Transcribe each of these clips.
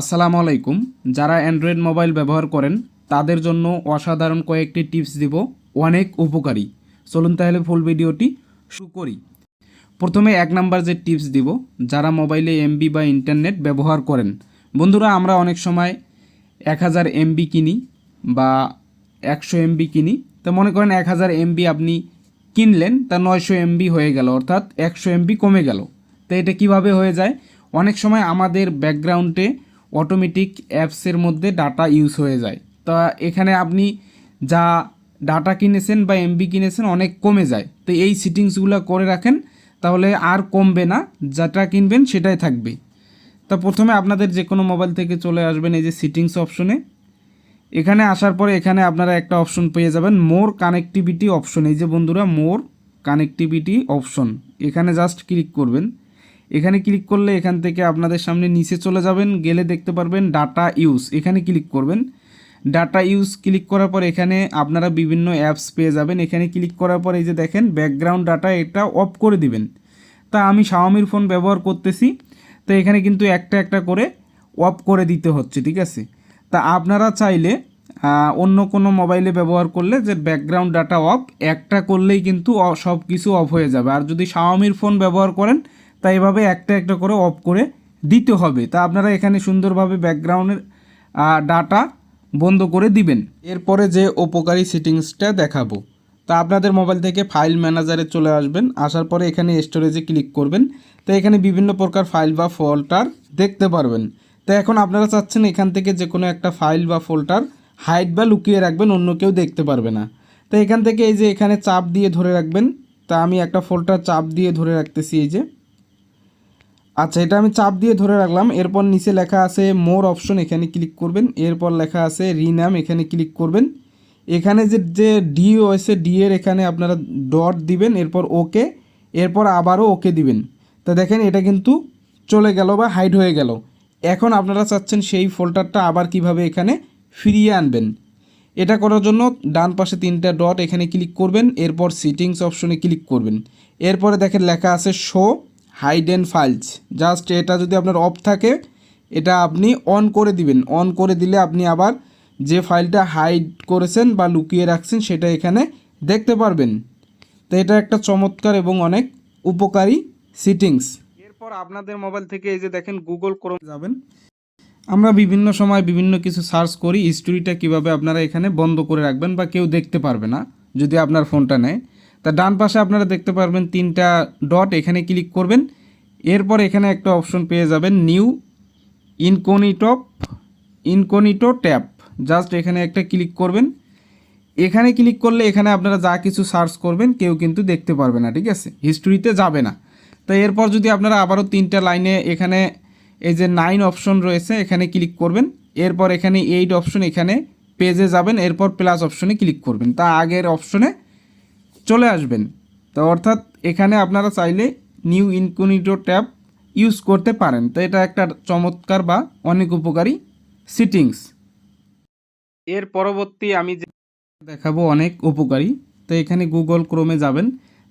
আসসালামু আলাইকুম। যারা অ্যান্ড্রয়েড মোবাইল ব্যবহার করেন, তাদের জন্য অসাধারণ কয়েকটি টিপস দিব। অনেক উপকারী। চলুন তাহলে ফুল ভিডিওটি শুরু করি। প্রথমে এক নাম্বার যে টিপস দিব, যারা মোবাইলে এমবি বা ইন্টারনেট ব্যবহার করেন। বন্ধুরা, আমরা অনেক সময় এক হাজার এমবি কিনি বা একশো এমবি কিনি। তো মনে করেন এক হাজার এমবি আপনি কিনলেন, তা নয়শো এমবি হয়ে গেল, অর্থাৎ একশো এমবি কমে গেল। তো এটা কীভাবে হয়ে যায়? অনেক সময় আমাদের ব্যাকগ্রাউন্ডে অটোমেটিক অ্যাপসের মধ্যে ডাটা ইউজ হয়ে যায়। তা এখানে আপনি যা ডাটা কিনেছেন বা এমবি কিনেছেন অনেক কমে যায়। তো এই সিটিংসগুলো করে রাখেন, তাহলে আর কমবে না, যেটা কিনবেন সেটাই থাকবে। তা প্রথমে আপনাদের যে কোনো মোবাইল থেকে চলে আসবেন এই যে সিটিংস অপশনে এখানে আসার পরে এখানে আপনারা একটা অপশন পেয়ে যাবেন মোর কানেক্টিভিটি অপশন এই যে বন্ধুরা মোর কানেক্টিভিটি অপশন এখানে জাস্ট ক্লিক করবেন। এখানে ক্লিক করলে এখান থেকে আপনাদের সামনে নিচে চলে যাবেন, গেলে দেখতে পারবেন ডাটা ইউজ এখানে ক্লিক করবেন। ডাটা ইউজ ক্লিক করার পর এখানে আপনারা বিভিন্ন অ্যাপস পেয়ে যাবেন। এখানে ক্লিক করার পর এই যে দেখেন ব্যাকগ্রাউন্ড ডাটা এটা অফ করে দিবেন। তা আমি শাওমির ফোন ব্যবহার করতেছি, তো এখানে কিন্তু একটা একটা করে অফ করে দিতে হচ্ছে, ঠিক আছে? তা আপনারা চাইলে অন্য কোনো মোবাইলে ব্যবহার করলে যে ব্যাকগ্রাউন্ড ডাটা অফ একটা করলেই কিন্তু সব কিছু অফ হয়ে যাবে। আর যদি শাওমির ফোন ব্যবহার করেন তা এভাবে একটা একটা করে অফ করে দিতে হবে। তা আপনারা এখানে সুন্দরভাবে ব্যাকগ্রাউন্ডের ডাটা বন্ধ করে দিবেন। এরপরে যে উপকারী সেটিংসটা দেখাবো। তা আপনাদের মোবাইল থেকে ফাইল ম্যানেজারে চলে আসবেন। আসার পরে এখানে স্টোরেজে ক্লিক করবেন। তো এখানে বিভিন্ন প্রকার ফাইল বা ফোল্ডার দেখতে পারবেন। তো এখন আপনারা চাচ্ছেন এখান থেকে যে কোনো একটা ফাইল বা ফোল্ডার হাইড বা লুকিয়ে রাখবেন, অন্য কেউ দেখতে পারবে না। তো এখান থেকে এই যে এখানে চাপ দিয়ে ধরে রাখবেন, তা আমি একটা ফোল্ডার চাপ দিয়ে ধরে রাখতেছি এই যে। আচ্ছা এটা আমি চাপ দিয়ে ধরে রাখলাম। এরপর নিচে লেখা আছে মোর অপশন এখানে ক্লিক করবেন। এরপর লেখা আছে রিনাম এখানে ক্লিক করবেন। এখানে যে যে ডি রয়েছে ডি এর এখানে আপনারা ডট দিবেন, এরপর ওকে এরপর আবারও ওকে দিবেন। তা দেখেন, এটা কিন্তু চলে গেল বা হাইড হয়ে গেল। এখন আপনারা চাচ্ছেন সেই ফোল্ডারটা আবার কীভাবে এখানে ফিরিয়ে আনবেন। এটা করার জন্য ডান পাশে তিনটা ডট এখানে ক্লিক করবেন। এরপর সিটিংস অপশনে ক্লিক করবেন। এরপরে দেখেন লেখা আছে শো হাইডেন ফাইলস জাস্ট এটা যদি আপনার অফ থাকে এটা আপনি অন করে দিবেন। অন করে দিলে আপনি আবার যে ফাইলটা হাইড করেছেন বা লুকিয়ে রাখছেন সেটা এখানে দেখতে পারবেন। তো এটা একটা চমৎকার এবং অনেক উপকারী সিটিংস এরপর আপনাদের মোবাইল থেকে এই যে দেখেন গুগল ক্রোম যাবেন। আমরা বিভিন্ন সময় বিভিন্ন কিছু সার্চ করি হিস্টোরিটা কীভাবে আপনারা এখানে বন্ধ করে রাখবেন বা কেউ দেখতে পারবে না যদি আপনার ফোনটা নেয়। তা ডান পাশে আপনারা দেখতে পারবেন তিনটা ডট, এখানে ক্লিক করবেন। এরপর এখানে একটা অপশন পেয়ে যাবেন new incognito, incognito tab. Just এখানে একটা ক্লিক করবেন। এখানে ক্লিক করলে এখানে আপনারা যা কিছু সার্চ করবেন, কেউ কিন্তু দেখতে পারবে না, ঠিক আছে? হিস্ট্রিতে যাবে না। তো এরপর যদি আপনারা আবারও তিনটা লাইনে এখানে এই যে নাইন অপশন রয়েছে, এখানে ক্লিক করবেন। এরপর এখানে এইট অপশন এখানে পেজে যাবেন। এরপর প্লাস অপশনে ক্লিক করবেন। তা আগের অপশনে চলে আসবেন। তো অর্থাৎ এখানে আপনারা চাইলে নিউ ইনকোনিটো ট্যাব ইউজ করতে পারেন। তো এটা একটা চমৎকার বা অনেক উপকারী সিটিংস। এর পরবর্তী আমি যে দেখাবো অনেক উপকারী। তো এখানে গুগল ক্রোমে যাবেন।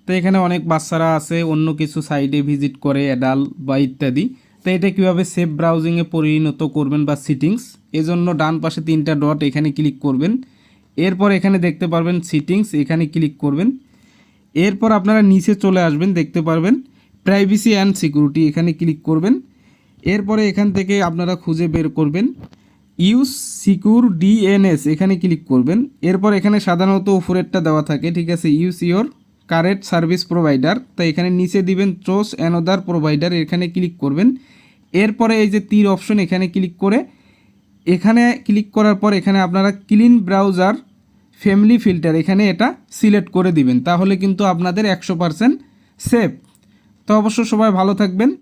তো এখানে অনেক বাচ্চারা আছে, অন্য কিছু সাইডে ভিজিট করে অ্যাডাল বা ইত্যাদি। তো এটা কীভাবে সেফ ব্রাউজিংয়ে পরিণত করবেন বা সিটিংস এজন্য ডান পাশে তিনটা ডট এখানে ক্লিক করবেন। এরপর এখানে দেখতে পারবেন সিটিংস এখানে ক্লিক করবেন। এরপর আপনারা নিচে চলে আসবেন, দেখতে পারবেন। প্রাইভেসি অ্যান্ড সিকিউরিটি এখানে ক্লিক করবেন। এরপরে এখান থেকে আপনারা খুঁজে বের করবেন। ইউজ সিকিউর ডিএনএস এখানে ক্লিক করবেন। এরপর এখানে সাধারণত উপরেরটা দেওয়া থাকে, ঠিক আছে? Use your current service provider তো এখানে নিচে দিবেন চোস অ্যানোদার প্রোভাইডার এখানে ক্লিক করবেন। এরপরে এই যে তীর অপশন এখানে ক্লিক করে এখানে ক্লিক করার পর এখানে আপনারা ক্লিন ব্রাউজার ফ্যামিলি ফিল্টার এখানে এটা সিলেক্ট করে দিবেন। তাহলে কিন্তু আপনাদের একশো পারসেন্ট সেফ তো অবশ্য সবাই ভালো থাকবেন।